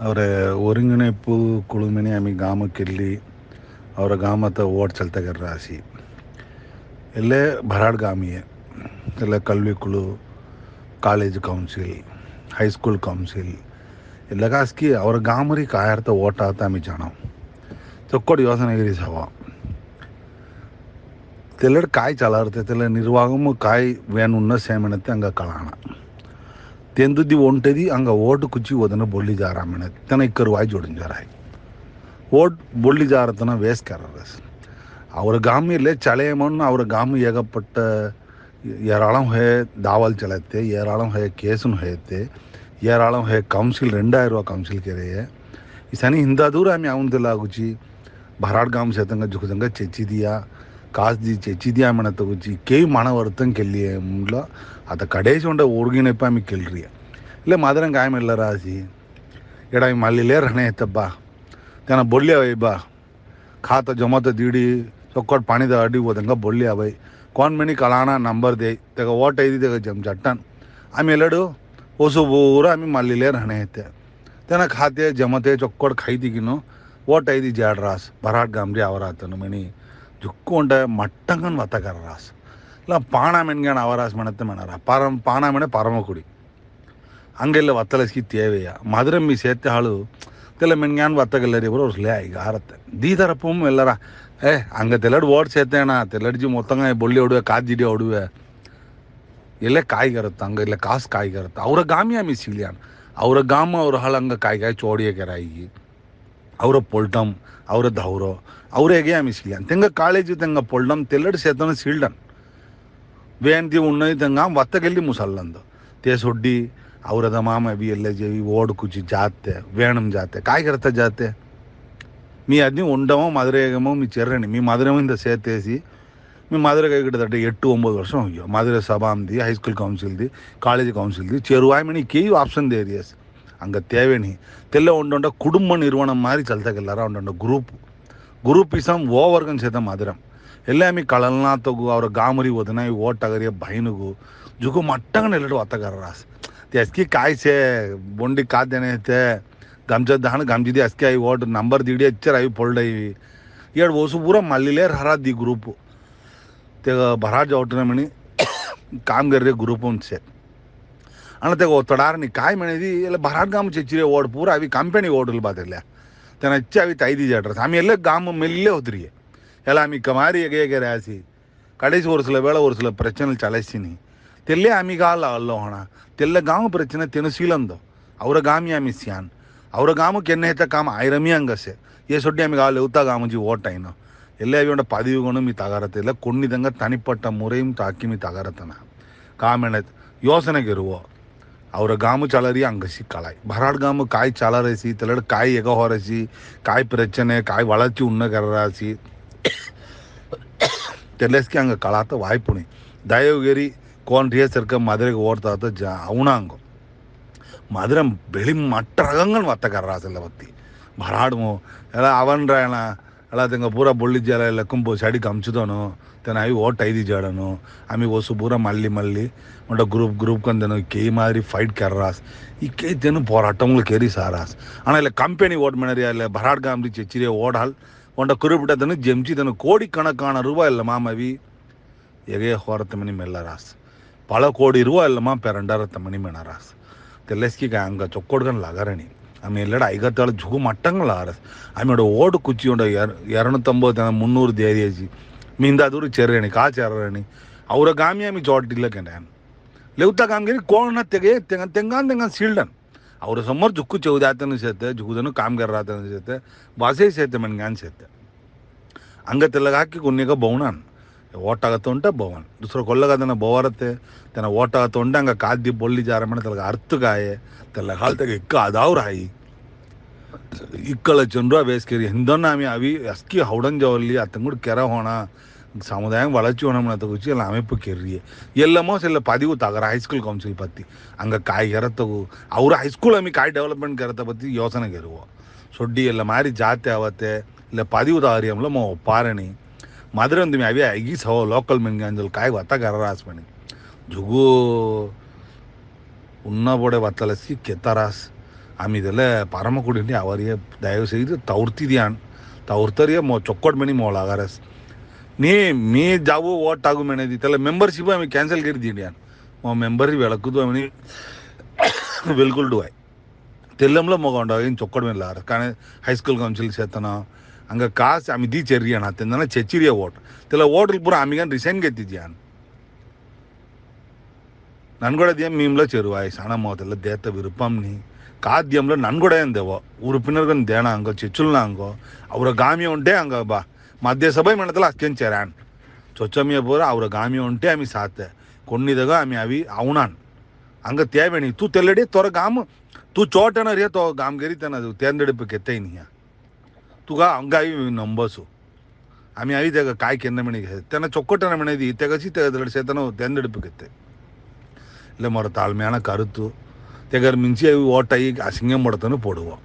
ಅವರ ಒರಿಂಗಣೆಪ್ಪು ಕುಳುಮೆನೆ ಆಮಿ ಗ್ರಾಮಕ್ಕೆಲ್ಲಿ ಅವರ ಗ್ರಾಮದ ಓಟ್ ಚಲ್ತಗರ ರಾಶಿ ಎಲ್ಲೇ ಭರಾಡ್ ಗಾಮಿಯೇ ಎಲ್ಲ ಕಲ್ವಿ ಕುಳು ಕಾಲೇಜ್ ಕೌನ್ಸಿಲ್ ಹೈಸ್ಕೂಲ್ ಕೌನ್ಸಿಲ್ ಎಲ್ಲ ಕಾಸ್ಕಿ ಅವ್ರ ಗಾಮರಿ ಕಾಯರ್ತ ಓಟ್ ಆತ ಆಮಿ ಜಾಣ ಚೊಕ್ಕೋಡು ಯೋಸನಗಿರಿ ಸವ తెల్లడు కాయ చల్లారితే తెల్ల నిర్వాహము కాయ వేను ఉన్న సేమనతే అంగ కళాణ तेंदू दी ओंटदी हांगा वोट कुची वदन बोडली जा रहा मैंने तना एक करवाई जोड़न जा रहा है ವೋಟ್ ಬೊಳ್ಳಿಜಾರ ತನ ವೇಸ್ಕಾರರು ಅವರ ಗಾಮಿಯಲ್ಲೇ ಚಳೆಯಮಣ್ಣು ಅವರ ಗಾಮಿ ಏಗಪಟ್ಟ ஏராளம் ஹே தாவால் சலத்தே ஏராளம் ஹே கேசுன் ஹேத்தே ஏராளம் ஹே கೌನ್ಸಿಲ್ ரெண்டாயிரம் ரூபா கೌನ್ಸಿಲ್ ಕೆರೆಯೇ ಈ ಸನಿ ಹಿಂದ ದೂರ ಆಮಿ ಆಗುಂದಿಲ್ಲ ಆಗುಚಿ ಭರಾಡ್ ಗಾಮ್ ಸೇತಂಗ ಜುಕುದಂಗ ಚೆಚ್ಚಿದೀಯಾ ಕಾಸು ದೀಚ ಹೆಚ್ಚಿದ್ಯ ಮಾಡಿ ಕೇಯ್ ಮಣ ಹೊರತನ ಕೆಲ್ಲಿ ಮುಂದ ಅದ ಕಡೆ ಸೊಂಡ ಹೋರ್ಗಿನಪ್ಪ ಆಮೇಲೆ ಕೆಲ್ರಿ ಇಲ್ಲ ಮಾದರಿ ಹಂಗೆ ಆಯ್ಮೆ ಇಲ್ಲ ರಾಜಿ ಎಡ ಈ ಮಲ್ಲಿಲೇ ರಣೆ ಐತಪ್ಪ ಏನ ಬೊಳ್ಳಿ ಅವ ಖಾತ ಜೊಮಾತ ದಿಡಿ ಸೊಕ್ಕಟ್ಟು ಪಣಿದ ಅಡಿ ಹೋದಂಗೆ ಬೊಳ್ಳಿ ಅವ. ಕೋನ್ ಮನಿ ಕಲಾನಾ ನಂಬರ್ ದೇ ತೆಗ ಓಟ ಐದು ತಗ ಜಮ್ ಜಟ್ಟನ್. ಆಮೇಲೆ ಎಲ್ಲಡು ಹೊಸು ಪೂರ ಆಮಿ ಮಲ್ಲಿಲೇ ರಣೆ ಐತೆ. ತೆನ ಖಾತೆ ಜಮತೆ ಚೊಕ್ಕೊಡ್ ಖೈದಿಗಿನ್ನು ಓಟ ಐದು ಜಾಡ್ರಾಸ್ ಬರಾಟ್ ಗಾಮ್ರಿ ಅವರ ಆತನು ಮನಿ ಜುಕ್ಕೊಂಡ ಮಟ್ಟಂಗನ್ ವತ್ತಕರ ರಾಸ್ ಇಲ್ಲ ಪಾಣ ಮೆಣ್ಗಣ ಅವರಾಸ್ ಮೆಣತ್ತೆ ಮೆಣರ ಪರಂ ಪಾಣ ಮೆಣೆ ಪರಮ ಕುಡಿ ಹಂಗೆಲ್ಲ ವತ್ತಲಸ್ಕಿ ತೇವೆಯ ಮಧುರಂ ಮೀ ಸೇತ್ತೆ ಹಾಳು ತೆಲ್ಲ ಮೆಣ್ಗಾನ್ ವತ್ತಗಲ್ಲರಿ ಇವರು ಅವ್ರು ಈಗ ಹಾರತ್ತೆ ದೀದರಪ್ಪಮ್ ಎಲ್ಲರ ಏ ಹಂಗೆ ತೆಲ್ಲಡ್ ಓಟ್ ಸೇತೇಣ ತೆಲ್ಲಡ್ಜಿ ಮೊತ್ತಂಗ ಬೊಳ್ಳಿ ಹೊಡುವೆ ಕಾಜಿಡಿ ಹೊಡುವೆ ಎಲ್ಲೇ ಕಾಯಿಗರುತ್ತೆ ಹಂಗೆ ಇಲ್ಲ ಕಾಸು ಕಾಯಿಗರುತ್ತೆ ಅವರ ಗಾಮಿ ಆಮಿ ಸಿಲಿಯಾನ್ ಅವರ ಗಾಮ ಅವ್ರ ಹಳ ಹಂಗೆ ಕಾಯಿ ಕಾಯಿ ಚೋಡಿಯ ಕೆರಾಯಿ ಅವರ ಪೊಲ್ಟಮ್ ಅವ್ರದ್ದು ಅವರು ಅವರೇ ಆಮಿ ಸಿಗ್ಲಾನ್ ತೆಂಗ ಕಾಳೇಜಿ ತೆಂಗ ಪೊಲ್ಡಮ್ ತೆಲ್ಲಡ್ ಸೇತನ ಸೀಲ್ಡನ್ ವೇಂತಿ ಉಣ್ಣೈ ತೆಂಗ ವತ್ತಗೆಲ್ಲಿ ಮುಸಲ್ಲಂದು ತೇ ಸೊಡ್ಡಿ ಅವರದ ಮಾಮ ಬಿ ಎಲ್ಲ ಜೇವಿ ಓಡ್ ಕುಚಿ ಜಾತೆ ವೇಣಂ ಜಾತೆ ಕಾಯ್ಗರ್ತ ಜಾತೆ మీ అన్ని ఉండమో మధురేగమో మీ చెర్రని మీ మధురం ఇంత సేతేసి మీ మధురగా ఇక్కడ ఎట్టు ఒంబది వర్షం అయ్యో మధుర సభాంది హై స్కూల్ కౌన్సిల్ది కాలేజీ కౌన్సిల్ది చెరువాయమని కేయు ఆప్షన్ దేరియాస్ அங்கே ತೆಲ್ಲ ಒಂದೊಂಡ ஒன்றொண்ட குடும்ப நிறுவனம் மாதிரி ಒಂದೊಂಡ ಗ್ರೂಪ್ ஒன்றொண்ட குரூப் ಗುರುಪಿಸಂ ಓವರ್ಗನ್ ಸೇತ ಮಾದಿರಂ ಎಲ್ಲಾಮಿ ಕಳಲ್ನಾ ತಗು ಅವ್ರ ಗಾಮರಿ ಓದನ ಈ ಓಟಗರಿಯ ಬೈನಗು, ಜುಗು ಮಟ್ಟಗ ನೆಲ್ಲಡು ಅತ್ತಗಾರ ರಾಸ್ ತಿ ಅಸ್ಕಿ ಕಾಯ್ಸೆ, ಬೊಂಡಿ ಕಾದೇನೆ ಐತೆ, ಗಮ್ಜದ ಹಣ ಗಮ್ಜಿದಿ ಅಸ್ಕಿ ಐ ಓಟ್, ನಂಬರ್ ದಿಡಿ ಹಚ್ಚರ್ ಐ ಪೊಳ್ಳ ಇವಿ ಎರಡು ಓಸು ಪೂರ ಮಲ್ಲಿಲೆ ಹರ ದಿ ಗ್ರೂಪು ತೆಗ ಭರಾಜ್ ಔಟ್ನ ಮಣಿ ಕಾಮ್ಗರ್ರೆ ಗ್ರೂಪ್ ಒಂದು ಸೆ आनी ते ओतडार न्ही कांय म्हणे दी जाल्यार बाराट गांव चेचिरे ओड पुरा हांवें कांपेणी ओडल बातल्या तेन्ना इच्छा हांवें ताई दिजे अड्रेस आमी एल्ले गांव मेल्ले होतरी ಎಲ್ಲ ಆಮಿ ಕಮಾರಿ ಎಗೆ ಎಗೆ ರಾಸಿ ಕಡೆಸಿ ஒரு சில வேலை ஒரு சில பிரச்சனை சலைசினி தெல்லே ஆமி கால அல்லோ ஹோனா தெல்ல காம பிரச்சனை தெನು ಸೀಲಂದೋ ಅವರ ಗಾಮಿ ಆಮಿ ಸ್ಯಾನ್ ಅವರ ಗಾಮ ಕೆನ್ನೆ ಹೇತ ಕಾಮ ಐರಮಿ ಅಂಗಸೆ ಏ ಸೊಡ್ಡಿ ಆಮಿ ಗಾಲ ಉತ್ತಾ ಗಾಮಜಿ ಓಟೈನ ಎಲ್ಲೇ ಅವಿಯೊಂಡ பதிவுகணும் ಈ தகரத்தில் கொன்னிதங்க தனிப்பட்ட முறையும் தாக்கி மீ தகரத்தன காமென யோசனைக்கு இருவோம் ಅವರ ಗಾಮು ಚಲರಿ ಅಂಗಸಿ ಕಳಾಯ್ ಭರಾಡ್ ಗಾಮು ಕಾಯಿ ಚಲರೇಸಿ ತೆಲಡ್ ಕಾಯಿ ಎಗ ಹೊರಸಿ ಕಾಯಿ ಪ್ರಚನೆ ಕಾಯಿ ವಳಚಿ ಉಣ್ಣ ಕರ್ರಾಸಿ ತೆಲೆಸ್ಕಿ ಹಂಗ ಕಳಾತ ವಾಯ್ಪುಣಿ ದಯವುಗೇರಿ ಕೋನ್ ರಿಯ ಸರ್ಕ ಮದುವೆಗೆ ಓಡ್ತಾತ ಜ ಅವಣಾಂಗು ಮದುವೆ ಬೆಳಿ ಮಟ್ಟ ರಗಂಗನ್ ವತ್ತ ಕರ್ರಾಸಲ್ಲ ಬತ್ತಿ ಭರಾಡ್ಮು ಎಲ್ಲ అలా తింగ పూరా జల లెక్కంపు సడికి అంచుతాను తను అవి ఓ టైది జాడను ఆమె ఓసు పూరా మళ్ళీ మళ్ళీ ఉంట గ్రూప్ గ్రూప్ కని తను కే మాదిరి ఫైట్ కర్రాస్ ఇకే తను పోరాటంలో కేరి సారాస్ అన్నా ఇలా కంపెనీ ఓట్ మనరి ఇలా భరాట్ గాంధీ చెచ్చిరే ఓడాల్ ఉంట కురుపుట తను జంచి తను కోడి కణకాన రూపాయి ఇల్లమా అవి ఎగే హోరతమని మెల్లరాస్ பல கோடி ரூபா இல்லைம்மா பெரண்டாயிரத்து மணி மேனாராஸ் தெல்லஸ்கி அங்கே சொக்கோடுகன் லகரணி அவன் இல்லைடா ஐகத்தால் ஜுகு மட்டங்களா அரசு அவனோட ஓடு குச்சியோட எர இரநூத்தம்பது முந்நூறு தேதியாச்சு மீந்தா தூரம் செர்றேனி கா செர்றேனி ಅವರ ಗಾಮಿ ಆಮಿ ಜೋಟ್ ಇಲ್ಲ ಕೆಂಡ ಲೆವ್ತಾ ಕಾಮಗಿರಿ ಕೋಣ ತೆಗೆ ತೆಂಗ ತೆಂಗಾನ್ ತೆಂಗಾನ್ ಸೀಲ್ಡನ್ ಅವ್ರ ಸಮೋರ್ ಜುಕ್ಕು ಚೌದಾತನ ಸೇತೆ ಜುಗುದನು ಕಾಮಗಾರ ಆತನ ಸೇತೆ ವಾಸೆ ಸೇತೆ ಮನ್ಗಾನ್ ಸೇತೆ ಅಂಗತೆಲ್ಲ ಹಾಕಿ ಕುನ್ನಿಗ ಬೌಣಾನ್ ಓಟಾಗತ್ತೆ ಉಂಟ ಬೋವನ್ ದುಸರೋ ಕೊಲ್ಲಗದನ ಬೋವರತ್ತೆ போவரத்து ಓಟಾಗತ್ತೆ ಉಂಟ ಹಂಗ ಕಾದ್ಯ ಬೊಲ್ಲಿ ಜಾರ ಮನೆ ತಲಗ ಅರ್ಥಗಾಯೆ ತಲ காலத்துக்கு ಇಕ್ಕ ಅದಾವ್ರ ಹಾಯಿ ಇಕ್ಕಳ ಜನರ ಬೇಸ್ಕೇರಿ ಹಿಂದೊನ್ನ ಆಮಿ ಅವಿ ಅಸ್ಕಿ ಹೌಡನ್ ಜವಲ್ಲಿ ಅತ್ತಂಗುಡ್ ಕೆರ ಹೋಣ சமுதாயம் வளர்ச்சி உணவுனத்தை வச்சு எல்லாம் அமைப்பு கெறிய எல்லாமோ சில பதிவு தகர ஹைஸ்கூல் கவுன்சில் பற்றி அங்கே காய் கரத்தகு அவர் ஹைஸ்கூல் அம்மி காய் டெவலப்மெண்ட் கரத்தை பற்றி யோசனை கருவோம் சொட்டி எல்லாம் மாதிரி ஜாத்தி ஆவத்தை இல்லை பதிவு தாரியம்ல மோ பாரணி माधुरन तुम्ही हवी आयगीच हो लोकल मनगे काय वता घरा आस म्हणे जुगो உண்ணாவோட வத்தலசி கெத்தாராஸ் அமிதில் பரமக்குடினி அவரையே தயவு செய்து தவிர்த்திதியான் தவிர்த்தறிய மோ சொக்கோட் பண்ணி மோல் ஆகாரஸ் நீ மீ ஜாவோ ஓட் ஆகும் எனது தெல மெம்பர்ஷிப் ஆమె ಕ್ಯಾನ್ಸಲ್ ಕರಿದಿಡಿಯಾನ್ ಮೋ ಮೆಂಬರ್ ಬೆಳಕುದು ಆమె వెల్కుల్డు తెల్లంలో మొగ ఉండవు ఏం చొక్కడం వెళ్ళారు కానీ హై స్కూల్ కౌన్సిల్ చేతనా ಹಂಗೆ ಕಾಸು ಅಮಿದಿ ಚೆರ್ರಿ ಅಣ್ಣ ತಿಂದನ ಚೆಚ್ಚಿರಿಯ ಓಟ್ ತಿಲ್ಲ ಓಟ್ಲ್ ಪೂರ ಆಮಿಗನ್ ರಿಸೈನ್ ಗೆತ್ತಿದ್ದೆ ನಾನು నన్గొడదేం మేములో చెరువాయి సణమ్మవుతల దేత విరుపంని కాద్యంలో నన్గొడేందేవో ఉరుపినరుగని దేనా అంగో చెచ్చులనాంగో అవర గామి ఉంటే అంగ బా మధ్య సభ మనతల అక్కించారాన్ చొచ్చమియ పోర అవర గామి ఉంటే ఆమె సాత కొన్నిదగా ఆమె అవి అవునాన్ అంగ తేవేణి తూ తెల్లడి త్వర గాము తూ చోటన రే తో గామ్గిరి తన తేందెడుపు కెత్తైనియా तुका हांव गाई नंबसो आमी आई तेका कांय केन्ना म्हणे घे तेन्ना चोक्कटान म्हणे दी तेका शी तेका दडशेताना तेन्ना दडपी घेत ಇಲ್ಲೇ ಮರ ತಾಳ್ಮೆಯಣ ಕರುತು ತೆಗರ್ ಮಿಂಚಿ आई ಓಟಾಗಿ ಹಸಿಂಗೆ ಮಾಡ್ತಾನೆ पडवा